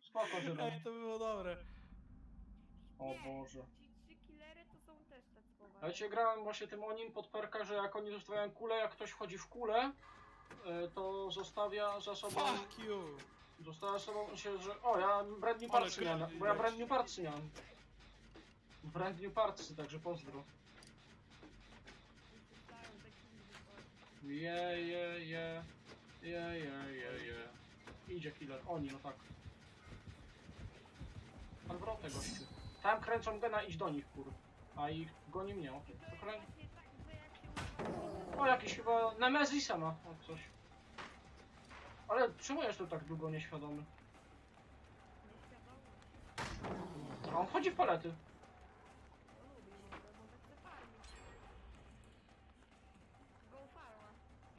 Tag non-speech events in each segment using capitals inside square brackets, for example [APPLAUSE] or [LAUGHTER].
Spoko. Ej, to było dobre. O Boże. Ci trzy killery to są też tackowe. Ja cię grałem właśnie tym onim pod perka, że jak oni zostawiają kulę, jak ktoś wchodzi w kulę, y, to zostawia za sobą... Fuck you! Zostawia za sobą się, że... O, ja brand new Ale kredyt bo ja brand new partsy miałem. Brand new partsy, także pozdro. Zostają je. Je, je, je, je. Idzie killer. Oni, no tak. Albrotę gościu. Tam kręcą gena, idź do nich, kur. A ich goni mnie. o. Jest krę... O, jakiś chyba Nemezisa ma. O, coś. Ale czemu jestem tak długo nieświadomy? A on wchodzi w palety.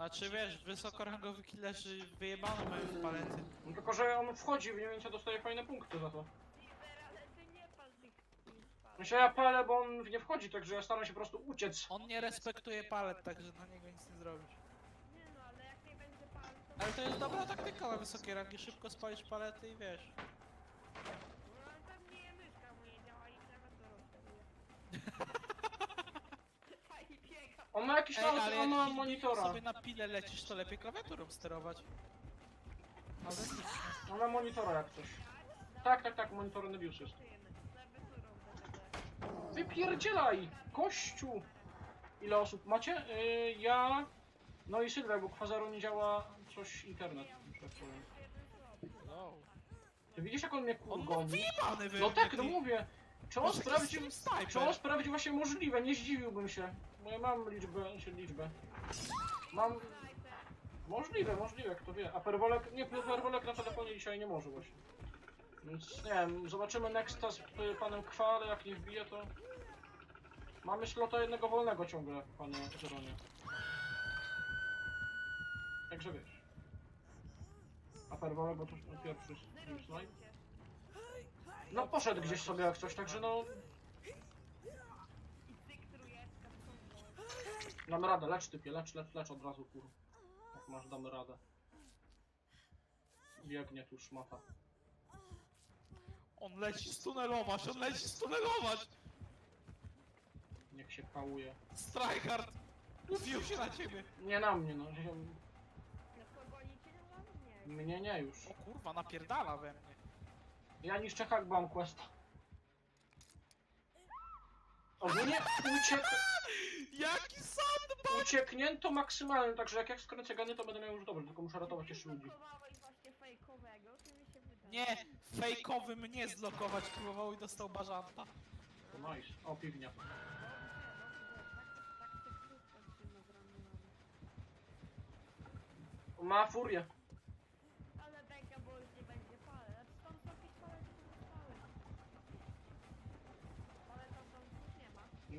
Znaczy wiesz, wysokorangowi killerzy wyjebane mają w palety. No, tylko, że on wchodzi w niemięcie dostaje fajne punkty za to. Ale ty nie pal tych. Myślę, ja palę, bo on w nie wchodzi, także ja staram się po prostu uciec. On nie respektuje palet, także na niego nic nie zrobisz. Nie no, ale jak nie będzie pal, to... Ale to jest dobra taktyka na wysokie rangi, szybko spalisz palety i wiesz. No ale pewnie myszka mu nie działa i klawiaturą steruje. Fajnie biega. On ma jakiś Ej, ale on ma jak monitora. sobie na pile lecisz, to lepiej klawiaturą sterować. Autentycznie. On ma monitora jak coś. Tak, tak, tak, monitor Nebius jest. Wypierdzielaj! Kościu! Ile osób macie? Yy, ja... No i Sylwia, bo Kwazaru nie działa coś internet, że tak powiem. Ty widzisz jak on mnie On ma wyjebany No tak, no mówię. Czy on Może sprawdził... sniper. Czy on sprawdził właśnie możliwe? Nie zdziwiłbym się. No ja mam liczbę, czy liczbę. Mam... Możliwe, możliwe, kto wie. A Perwolek... Nie, Perwolek na telefonie dzisiaj nie może właśnie. Więc nie wiem, zobaczymy Nexta z panem Kwa, ale jak nie wbije to... Mamy slota jednego wolnego ciągle, panie Zeronie. Także wiesz. A Perwolek, bo to pierwszy. No poszedł gdzieś sobie jak coś, także no... w Damy radę, lecz typie, lecz, lecz, lecz od razu, kur. Jak masz, damy radę. Biegnie tu szmata. On leci stunelować, on leci stunelować! Niech się pałuje. Strikehard! Ubił się na ciebie! Nie na mnie, no. No gonicie na was? Nie. Mnie nie już. O kurwa, napierdala we mnie. Ja niszczę hackbomb quest. Ogólnie uciek... [LAUGHS] Jaki sandbag! ucieknięto maksymalnie, także jak ja skręcę gany, to będę miał już dobrze, tylko muszę ratować jeszcze ludzi. Blokowałeś właśnie fejkowego, to mi się wydaje. Nie, fejkowy mnie zlokować próbował i dostał bażanta. To nice. O, piwnia. Dobrze, dobrze,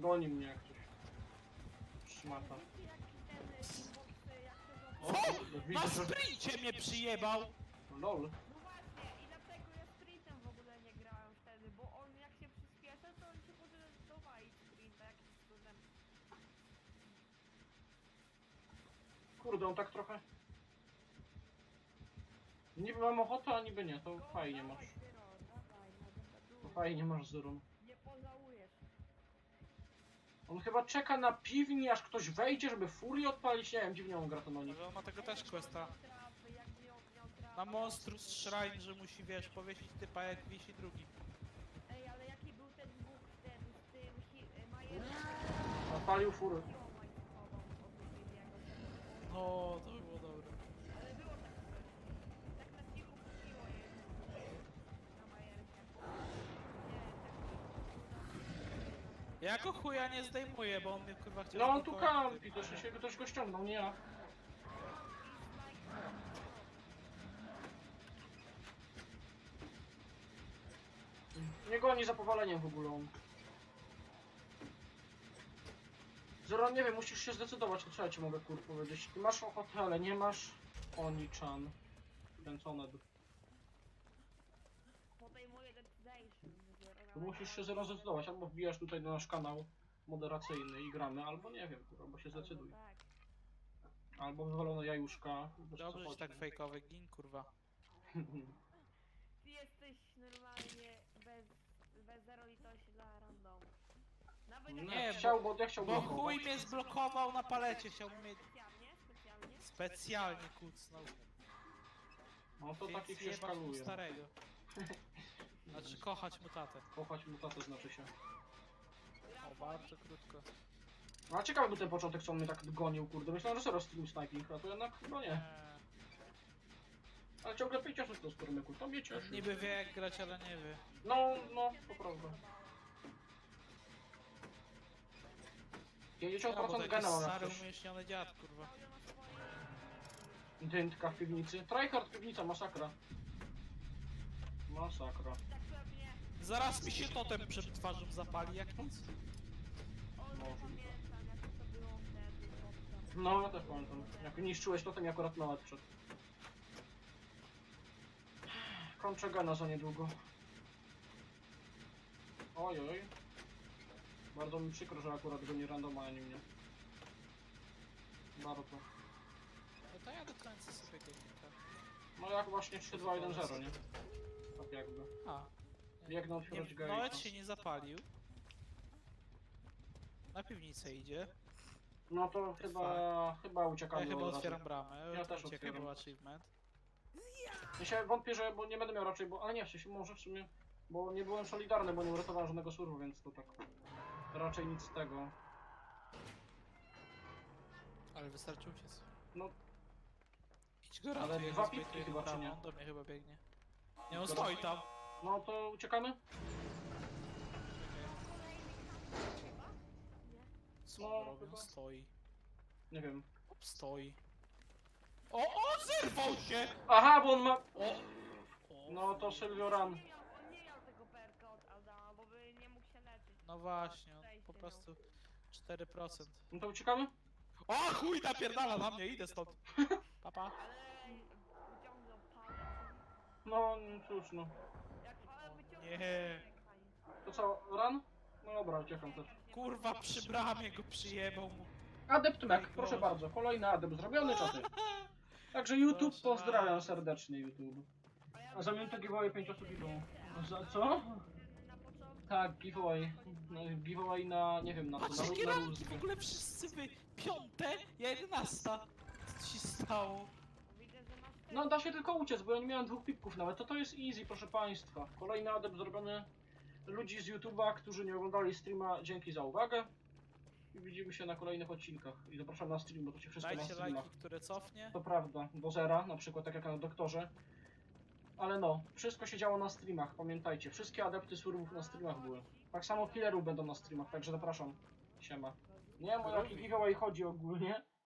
Goni mnie jak coś. Szmata. O, kurde, Na widzę, że... sprincie mnie przyjebał! Lol. No właśnie, i dlatego ja sprintem w ogóle nie grałem wtedy, bo on jak się przyspiesza, to on się może dowalić sprinta jakimś cudem. Kurde, on tak trochę... Niby mam ochotę, a niby nie, to No, fajnie dawaj, masz. Dawaj, no, To fajnie masz Zyrun. On chyba czeka na piwni, aż ktoś wejdzie, żeby furię odpalić. Nie wiem, dziwnie on gra ten oni. Może on ma tego też questa. Na Monstrous Shrine, że musi, wiesz, powiesić typa jak wisi drugi. Ej, ale jaki był ten bóg wtedy z tym hi- Majerem? Odpalił fury. Ja go chuja nie zdejmuję, bo on mnie kurwa chciał No on tu kampi, też się ktoś go ściągnął, nie ja. Nie goni za powaleniem w ogóle on. Zero, nie wiem, musisz się zdecydować, to co ja ci mogę kur powiedzieć. Ty masz ochotę, ale nie masz Oni-chan. To musisz się zero zdecydować, albo wbijasz tutaj na nasz kanał moderacyjny i gramy, albo nie wiem, kur, albo się zdecyduj. Tak. Albo wywalone jajuszka. wiesz, co Dobrze, że chodzi, tak fejkowy gin, kurwa. Ty jesteś normalnie bez, bez zero litości dla randomu. Nawet jak Nie, Nie, chciał, bo ja chciał Bo blokować. chuj mnie zblokował na palecie, chciał mnie specjalnie, specjalnie. specjalnie kucnął. No to Więc takich się jebać mu szkaluje. starego. [LAUGHS] Znaczy kochać mu tatę. Kochać mutację znaczy się. O, bardzo krótko. No, A ciekawy był ten początek, co on mnie tak gonił, kurde. Myślałem, że serio stream sniping, a to jednak chyba nie. Eee, Ale ciągle 50 to skórmyku, to mnie cieszy. niby wie jak grać, ale nie wie. No, no, to prawda. 50% Ja, bo to gena mam jak stary coś. umięśniony dziad, kurwa. Dyntka w piwnicy. Tryhard piwnica, masakra. Masakra. Zaraz mi się totem przed twarzą zapali jak nic. O, Może. nie pamiętam jak to było wtedy. No, ja też pamiętam. Jak niszczyłeś to, to mi akurat nawet przed. Kończę gena za niedługo. Oj, oj. Bardzo mi przykro, że akurat go nie randoma, ani mnie. Bardzo. No to ja do końca sobie nie tak. No jak właśnie 3-2-1-0, nie? Tak jakby. A. Gate'a. się nie zapalił. Na piwnicę idzie. No to chyba, chyba Ja uciekamy chyba od razu. otwieram bramę. Ja też Uciekaj, otwieram. był achievement. Ja się wątpię, że, bo nie będę miał raczej, bo, ale nie, w sensie może w sumie, bo nie byłem solidarny, bo nie uratowałem żadnego surwu, więc to tak, raczej nic z tego. Ale wystarczy uciec. No, Idź go Ale dwa jak pitki chyba, czy nie? do mnie chyba biegnie. Nie, on stoi tam. no to uciekamy? Co No, on robi? chyba. On stoi. Nie wiem. Op, stoi. O, o, zerwał się! Aha, bo on ma, O! o no to On Ran. nie miał, on nie miał tego perka od Adama, bo by nie mógł się leczyć. No właśnie, on po prostu 4%. No to uciekamy? O, chuj, napierdala na mnie, idę stąd. Papa. Ale. No, cóż no. Jak ale wyciągnął Nie. To co, Ran? No dobra, uciekam też. Kurwa, przy bramie go przyjebał mu. Adept Oj, proszę bardzo, kolejny adept zrobiony, czaty. Także YouTube, pozdrawiam serdecznie YouTube. A ja A za minutę giveaway 5 osób idą. Za co? na początku... Tak, giveaway. No, giveaway na, nie wiem, na co, Patrz, jakie na ranki, w ogóle wszyscy wy piąte, ja jedenasta. Co ci stało? No da się tylko uciec, bo ja nie miałem dwóch pipków nawet, to to jest easy, proszę państwa. Kolejny adept zrobiony ludzi z YouTube'a, którzy nie oglądali streama, dzięki za uwagę. I widzimy się na kolejnych odcinkach. I zapraszam na stream, bo to się wszystko na Dajcie streamach. lajki, które cofnie. To prawda, do zera, na przykład tak jak na doktorze. Ale no, wszystko się działo na streamach, pamiętajcie. Wszystkie adepty surwów na streamach były. Tak samo killerów będą na streamach, także zapraszam. Siema. Nie wiem o jaki giveaway chodzi ogólnie.